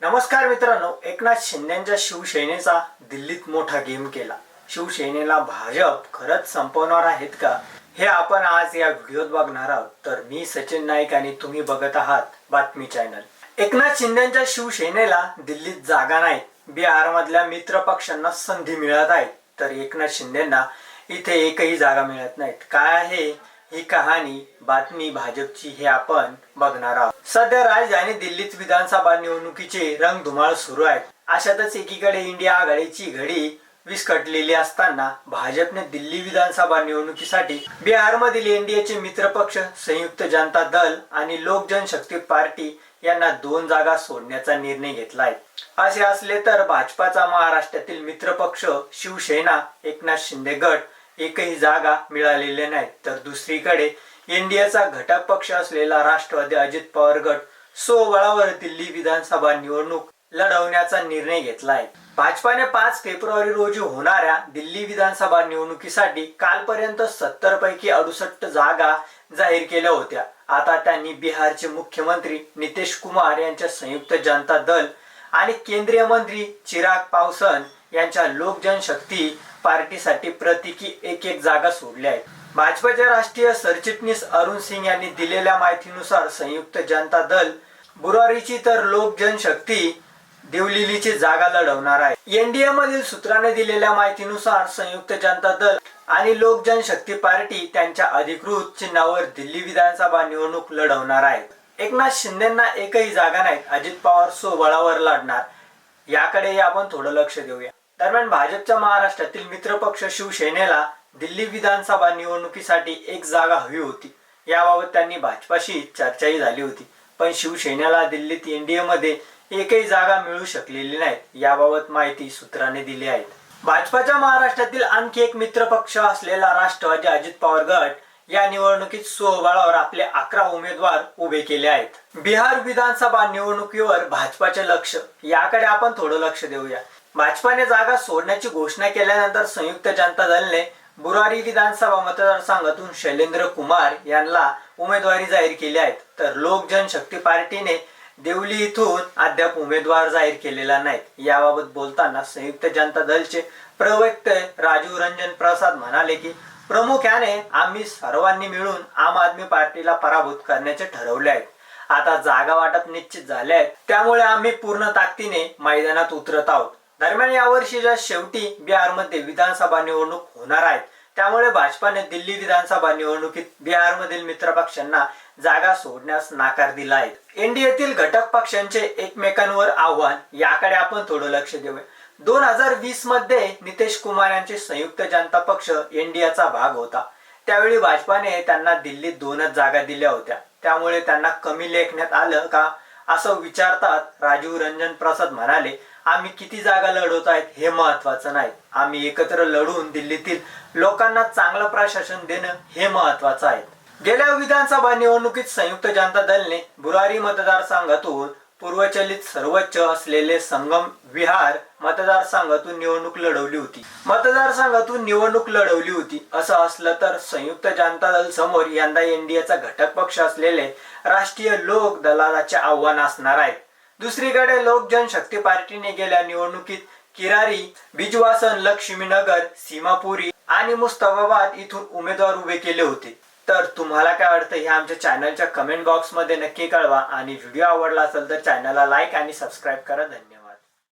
नमस्कार मित्रांनो एकनाथ शिंदेच्या शिवसेनेचा दिल्लीत मोठा गेम केला. शिवसेनेला भाजप खरंच संपवणार आहेत का? हे आपण आज या व्हिडिओत बघणार आहोत. तर मी सचिन नाईक आणि तुम्ही बघत आहात बातमी चॅनल. एकनाथ शिंदेच्या शिवसेनेला दिल्लीत जागा नाही. बिहार मधल्या मित्र पक्षांना संधी मिळत आहे. तर एकनाथ शिंदेना इथे एकही जागा मिळत नाहीत. काय आहे? ही कहाणी बातमी भाजपची हे आपण बघणार आहोत. सध्या राजधानी दिल्लीत विधानसभा निवडणुकीचे रंग धुमाळ सुरू आहेत. अशातच एकीकडे इंडिया आघाडीची घडी विस्कटलेली असताना भाजपने दिल्ली विधानसभा निवडणुकीसाठी बिहारमधील एनडीएचे मित्रपक्ष संयुक्त जनता दल आणि लोक जनशक्ती पार्टी यांना दोन जागा सोडण्याचा निर्णय घेतलाय. असे असले तर भाजपाचा महाराष्ट्रातील मित्रपक्ष शिवसेना एकनाथ शिंदे गट एकही जागा मिळालेले नाही तर दुसरीकडे एनडीएचा घटक पक्ष असलेला राष्ट्रवादी अजित पवार गट सोबळावर दिल्ली विधानसभा निवडणूक लढवण्याचा निर्णय घेतलाय. भाजपाने पाच फेब्रुवारी रोजी होणाऱ्या दिल्ली विधानसभा निवडणुकीसाठी कालपर्यंत सत्तर पैकी अडुसष्ट जागा जाहीर केल्या होत्या. आता त्यांनी बिहारचे मुख्यमंत्री नितेश कुमार यांच्या संयुक्त जनता दल आणि केंद्रीय मंत्री चिराग पावसन यांच्या लोक जनशक्ती पार्टीसाठी प्रतीकी एक एक जागा सोडल्या आहेत. भाजपाचे राष्ट्रीय सरचिटणीस अरुण सिंग यांनी दिलेल्या माहितीनुसार संयुक्त जनता दल बुरारीची तर लोक जनशक्ती देवलिलीची जागा लढवणार आहे. एनडीए मधील सूत्राने दिलेल्या माहितीनुसार संयुक्त जनता दल आणि लोक जनशक्ती पार्टी त्यांच्या अधिकृत चिन्हावर दिल्ली विधानसभा निवडणूक लढवणार आहेत एकनाथ शिंदेना एकही जागा नाहीत. अजित पवार सो बळावर लढणार. याकडे आपण थोडं लक्ष देऊया. दरम्यान भाजपच्या महाराष्ट्रातील मित्रपक्ष शिवसेनेला दिल्ली विधानसभा निवडणुकीसाठी एक जागा हवी होती. याबाबत त्यांनी भाजपाशी चर्चाही झाली होती. पण शिवसेनेला दिल्लीत एनडीए मध्ये एकही जागा मिळू शकलेली नाही याबाबत माहिती सूत्राने दिली आहे. भाजपाच्या महाराष्ट्रातील आणखी एक मित्रपक्ष असलेला राष्ट्रवादी अजित पवार गट या निवडणुकीत सोहबाळावर आपले अकरा उमेदवार उभे केले आहेत. बिहार विधानसभा निवडणुकीवर भाजपाचे लक्ष याकडे आपण थोडं लक्ष देऊया. भाजपाने जागा सोडण्याची घोषणा केल्यानंतर संयुक्त जनता दलने बुरारी विधानसभा मतदारसंघातून शैलेंद्र कुमार यांना उमेदवारी जाहीर केली आहे तर लोक जनशक्ती पार्टीने देवली इथून अद्याप उमेदवार जाहीर केलेला नाही याबाबत बोलताना संयुक्त जनता दलचे प्रवक्ते राजीव रंजन प्रसाद म्हणाले की प्रामुख्याने आम्ही सर्वांनी मिळून आम आदमी पार्टीला पराभूत करण्याचे ठरवले आहे आता जागा वाटप निश्चित झाले आहेत. त्यामुळे आम्ही पूर्ण ताकदीने मैदानात उतरत आहोत. दरम्यान यावर्षीच्या शेवटी बिहारमध्ये विधानसभा निवडणूक होणार आहेत त्यामुळे भाजपाने दिल्ली विधानसभा निवडणुकीत बिहारमधील मित्रपक्षांना जागा सोडण्यास नाकार दिला आहे. एनडीएतील घटक पक्षांचे एकमेकांवर आव्हान याकडे आपण थोडं लक्ष देऊया. दोन हजार वीसमध्ये नितेश कुमार यांचे संयुक्त जनता पक्ष एनडीएचा भाग होता. त्यावेळी भाजपाने त्यांना दिल्लीत दोनच जागा दिल्या होत्या. त्यामुळे त्यांना कमी लेखण्यात आलं का? असं विचारतात राजीव रंजन प्रसाद म्हणाले आम्ही किती जागा लढवत आहेत हे महत्वाचं नाही. आम्ही एकत्र लढून दिल्लीतील लोकांना चांगलं प्रशासन देणं हे महत्वाचं आहे. गेल्या विधानसभा निवडणुकीत संयुक्त जनता दलने बुरारी मतदारसंघातून पूर्वचलित सर्वोच्च असलेले संगम विहार मतदारसंघातून निवडणूक लढवली होती. मतदारसंघातून निवडणूक लढवली होती. असं असलं तर संयुक्त जनता दल समोर यंदा एनडीएचा घटक पक्ष असलेले राष्ट्रीय लोक दलालाचे आव्हान असणार आहे. दुसरीकडे लोक जनशक्ती पार्टीने गेल्या निवडणुकीत किरारी बिजवासन लक्ष्मीनगर सीमापुरी आणि मुस्तफाबाद इथून उमेदवार उभे केले होते. तर तुम्हाला काय वाटतं हे आमच्या चॅनलच्या कमेंट बॉक्समध्ये नक्की कळवा आणि व्हिडिओ आवडला असेल तर चॅनलला लाईक आणि सबस्क्राईब करा. धन्यवाद.